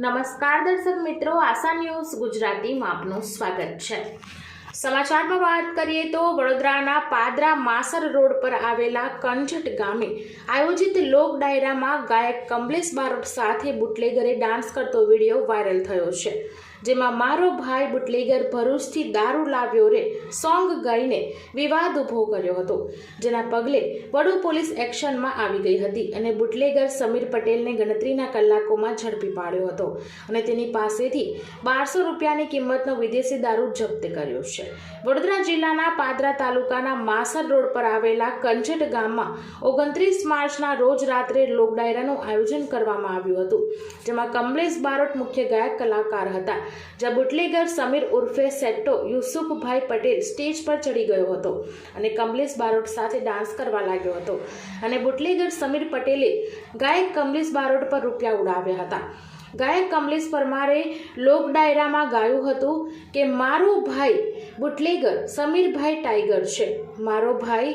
નમસ્કાર દર્શક મિત્રો, આશા ન્યૂઝ ગુજરાતીમાં આપનું સ્વાગત છે. સમાચારમાં વાત કરીએ તો વડોદરાના પાદરા માસર રોડ પર આવેલા કંજટ ગામે આયોજિત લોક ડાયરામાં ગાયક કમલેશ બારોટ સાથે બુટલેગરે ડાન્સ કરતો વીડિયો વાયરલ થયો છે. જેમાં મારો ભાઈ બુટલેગર ભરૂચથી દારૂ લાવ્યો રે સોંગ ગાઈને વિવાદ ઊભો કર્યો હતો, જેના પગલે વડુ પોલીસ એક્શનમાં આવી ગઈ હતી અને બુટલેગર સમીર પટેલને ગણતરીના કલાકોમાં ઝડપી પાડ્યો હતો અને તેની પાસેથી બારસો રૂપિયાની કિંમતનો વિદેશી દારૂ જપ્ત કર્યો છે. વડોદરા જિલ્લાના પાદરા તાલુકાના માસર રોડ પર આવેલા કંજટ ગામમાં ઓગણત્રીસ માર્ચના રોજ રાત્રે લોક ડાયરાનું આયોજન કરવામાં આવ્યું હતું, જેમાં કમલેશ બારોટ મુખ્ય ગાયક કલાકાર હતા. જ્યાં બુટલેગર સમીર ઉર્ફે સેટ્ટો યુસુફભાઈ પટેલ સ્ટેજ પર ચડી ગયો હતો અને કમલેશ બારોટ સાથે ડાન્સ કરવા લાગ્યો હતો. અને બુટલેગર સમીર પટેલે ગાયક કમલેશ બારોટ પર રૂપિયા ઉડાવ્યા હતા. ગાયક કમલેશ પરમારે લોક ડાયરામાં ગાયું હતું કે, મારો ભાઈ બુટલેગર, સમીરભાઈ ટાઈગર છે. મારો ભાઈ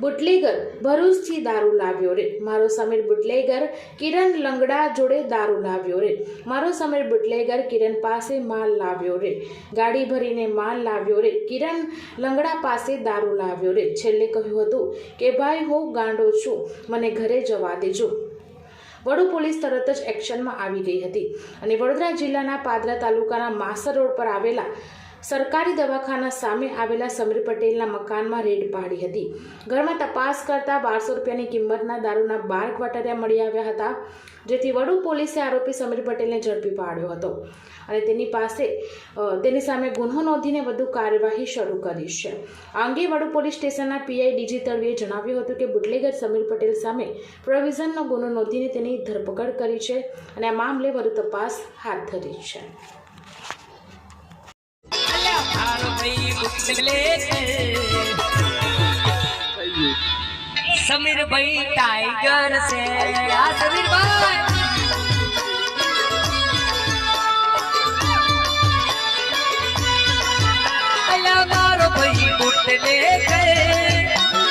બુટલેગર, ભરૂચથી દારૂ લાવ્યો રે. મારો સમીર બુટલેગર, કિરણ લંગડા જોડે દારૂ લાવ્યો રે. મારો સમીર બુટલેગર, કિરણ પાસે માલ લાવ્યો રે. ગાડી ભરીને માલ લાવ્યો રે. કિરણ લંગડા પાસે દારૂ લાવ્યો રે. છેલ્લે કહ્યું હતું કે, ભાઈ, હું ગાંડો છું. મને ઘરે જવા દેજો. વડુ પોલીસ તરત જ એક્શનમાં આવી ગઈ હતી. અને વડોદરા જિલ્લાના પાદરા તાલુકાના માસર રોડ પર આવેલા સરકારી દવાખાના સામે આવેલા સમીર પટેલના મકાનમાં રેડ પાડી હતી. ઘરમાં તપાસ કરતા બારસો રૂપિયાની કિંમતના દારૂના બાર ક્વાટરિયા મળી આવ્યા હતા, જેથી વડુ પોલીસે આરોપી સમીર પટેલને ઝડપી પાડ્યો હતો અને તેની પાસે તેની સામે ગુન્હો નોંધીને વધુ કાર્યવાહી શરૂ કરી છે. આ અંગે વડુ પોલીસ સ્ટેશનના પીઆઈ ડીજી તળવીએ જણાવ્યું હતું કે બુટલેગર સમીર પટેલ સામે પ્રોવિઝનનો ગુનો નોંધીને તેની ધરપકડ કરી છે અને આ મામલે વધુ તપાસ હાથ ધરી છે. સમીર ભાઈ ટાઈગર છે આ સમીર ભાઈ મારો ભાઈ બુટલે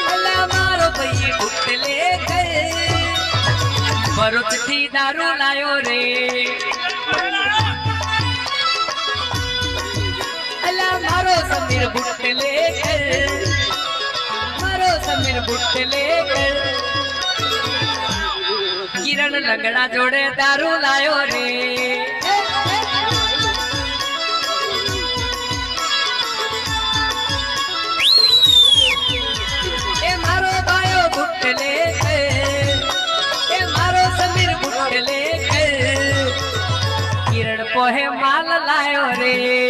અલા મારો ભાઈ બુટલે ભરૂચથી દારૂ લાયો રે સમીર બુટલે મારો સમીર બુટલે કિરણ લગડા જોડે દારૂ લાયો રે પોહે માલ લાયો રે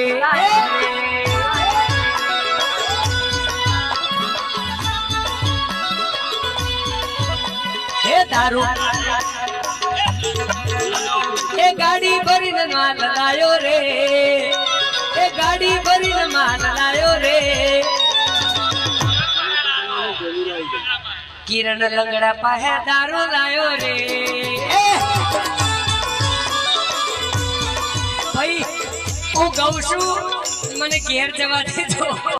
દારૂ એ ગાડી ભરીને માલ લાયો રે. એ ગાડી ભરીને માલ લાયો રે. કિરણ લંગડા પાસે દારૂ લાયો રે. ભાઈ, હું ગઉ છું. મને ઘેર જવા દેજો.